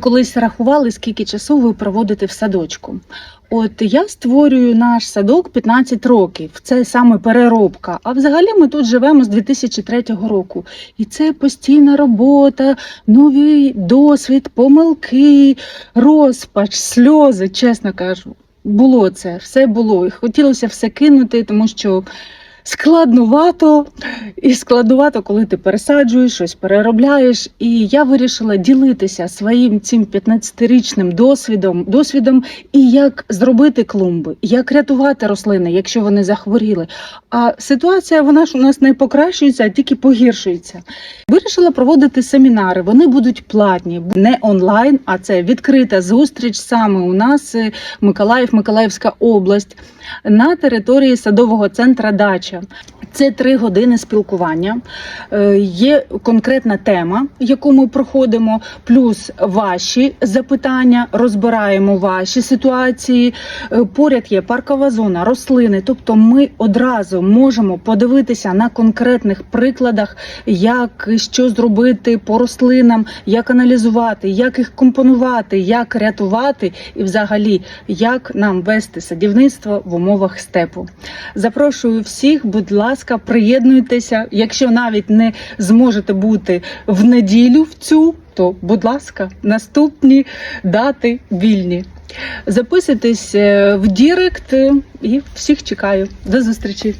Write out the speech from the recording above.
Колись рахували, скільки часу ви проводите в садочку. От я створюю наш садок 15 років. Це саме переробка. А взагалі ми тут живемо з 2003 року. І це постійна робота, новий досвід, помилки, розпач, сльози, чесно кажу. Було це, все було. І хотілося все кинути, тому що складнувато і складнувато, коли ти пересаджуєш, щось переробляєш. І я вирішила ділитися своїм цим 15-річним досвідом, досвідом і як зробити клумби, як рятувати рослини, якщо вони захворіли. А ситуація вона ж у нас не покращується, а тільки погіршується. Вирішила проводити семінари. Вони будуть платні, не онлайн, а це відкрита зустріч саме у нас е, Миколаїв, Миколаївська область на території садового центра Дача. się. Це три години спілкування. Е, Є конкретна тема, яку ми проходимо, плюс ваші запитання, розбираємо ваші ситуації. Е, Поряд є паркова зона, рослини. Тобто, ми одразу можемо подивитися на конкретних прикладах, як що зробити по рослинам, як аналізувати, як їх компонувати, як рятувати, і взагалі як нам вести садівництво в умовах степу. Запрошую всіх, будь ласка, приєднуйтеся. Якщо навіть не зможете бути в неділю в цю, то будь ласка, наступні дати вільні. Записуйтесь е, в Дірект е, і всіх чекаю. До зустрічі!